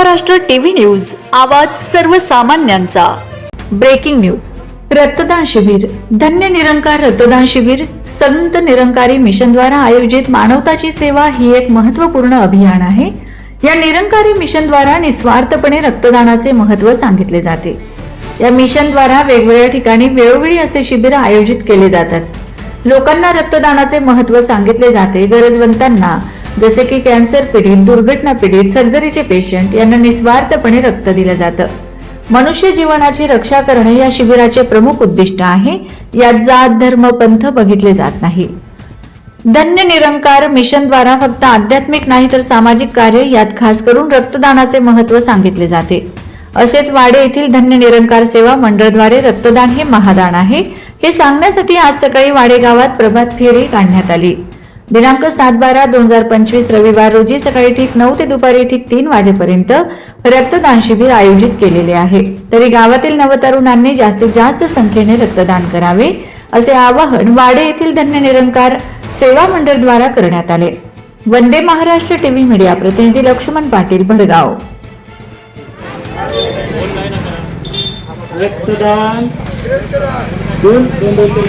Maharashtra TV news आवाज सर्वसामान्यांचा. Breaking news. रक्तदान शिबिर. धन्य निरंकार रक्तदान शिबिर. संत निरंकारी मिशनद्वारा आयोजित मानवताची सेवा ही एक महत्त्वपूर्ण अभियान आहे. या निरंकारी मिशनद्वारा निस्वार्थपणे रक्तदानाचे महत्त्व सांगितले जाते. या मिशनद्वारा वेगवेगळ्या ठिकाणी वेळोवेळी असे शिबिर आयोजित केले जातात. लोकांना रक्तदानाचे महत्त्व सांगितले जाते. गरजवंतांना जसे की कॅन्सर पीडित दुर्घटना पीडित सर्जरीचे पेशंट यांना निस्वार्थपणे रक्त दिलं जातं. मनुष्य जीवनाची रक्षा करणे या शिबिराचे प्रमुख उद्दिष्ट आहे. यात जात धर्म पंथ बघितले जात नाही. धन्य निरंकार मिशनद्वारा फक्त आध्यात्मिक नाही तर सामाजिक कार्य यात खास करून रक्तदानाचे महत्त्व सांगितले जाते. असेच वाडे येथील धन्य निरंकार सेवा मंडळद्वारे रक्तदान हे महादान आहे. हे सांगण्यासाठी आज सकाळी वाडे गावात प्रभात फेरी काढण्यात आली. दिनांक सात बारा दोन हजार पंचवीस रविवार रोजी सकाळी ठीक नऊ ते दुपारी ठीक तीन वाजेपर्यंत रक्तदान शिबिर आयोजित केलेले आहे. तरी गावातील नवतरुणांनी जास्तीत जास्त संख्येने रक्तदान करावे असे आवाहन वाडे येथील धन्य निरंकार सेवा मंडळ द्वारा करण्यात आले. वंदे महाराष्ट्र टीव्ही मीडिया प्रतिनिधी लक्ष्मण पाटील भडगाव. रक्तदान दोन दोन दोन दोन.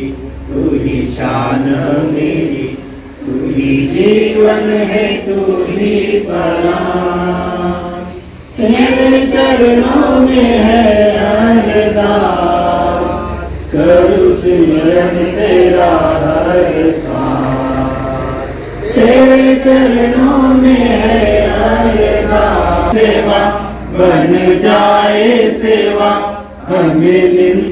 जीवन है तू ही परान तेरे चरणों में है अरदास करू सिमरन तेरा हर सांस तेरे चरणों में है अरदास सेवा बन जाए सेवा हमें दिन